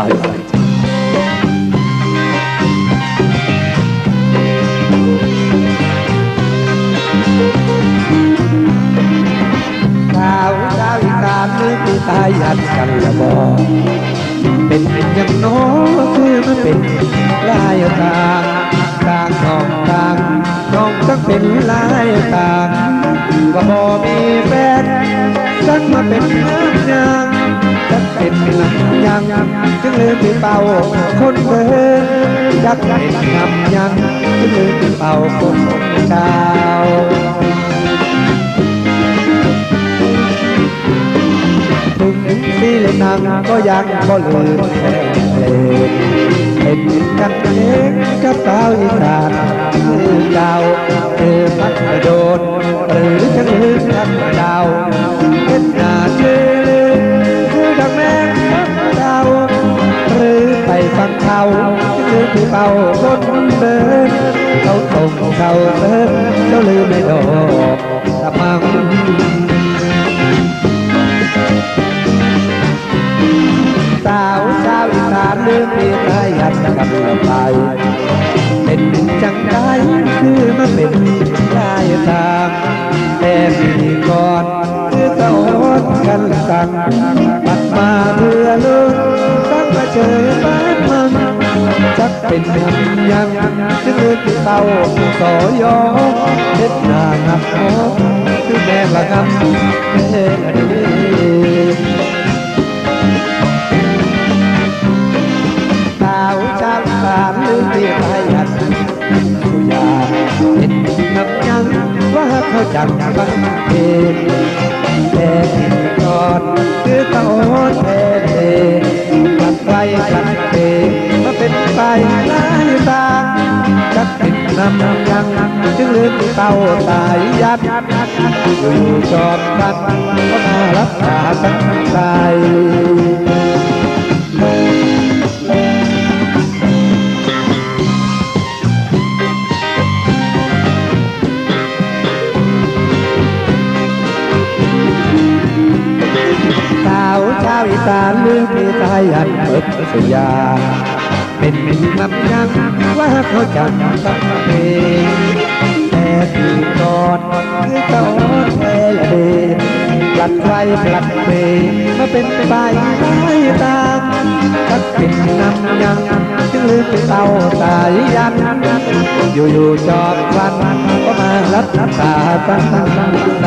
ายสาวสาวอีสานมือปีตายยันกันละบอเป็นอย่างโน้คือมันเป็นลายตางต่างน้องต่างน้องต้องเป็นลายต่างว่าบอมีแฟนสักมาเป็น ยังจึงลืมไปเป่าคนเดินจักเป็นำยังจึงลืมไปเป่าคนเก่าถึงสีเลนางก็ยังบ่ลืมแท้เลยเป็นกันเองกับสาวอีสานคือเก่าเธอพัดโดนหรือจะลืมกันดาวาจะลืมที่เป่าคนเดินเขาตรงเขาเดินเขาลืมไม่ดอกตะมังสาวสาวอีสานลืมปีไทยยันกับไปเป็นจังไดคือมันเป็นลายตามแต่ปีก่อนคือสะโอนกันสั่งปัดมาเพื่อลุงตั้งมาเจอบ้า นมันเป็นยังยังจึงลืมที่เป่าสอยอเด็ดหน้างับโมคือแม่ละงับแม่ละดีสาวชาวสานลืมที่ไทยยันผู้ยาเห็นนับยังว่าเขาจังฟังเพลง นนำยังจึงลืมเต้าตายยัดอยู่จอดกันก็มารับตาตั้งใจสาวชาวอีสานลืมมีตายันเปิดสุยา เป็นลำยังว่าเขาจำสักเพงแต่ที่กอนคือตอนแท้ละเดปลัดไฟปลัดเพงมาเป็นไปได้ตามทักเป็นนำยังจึงลืมไปเตาสายยันอยู่ๆจอบวันก็มารับตาตั้งตั้งใจ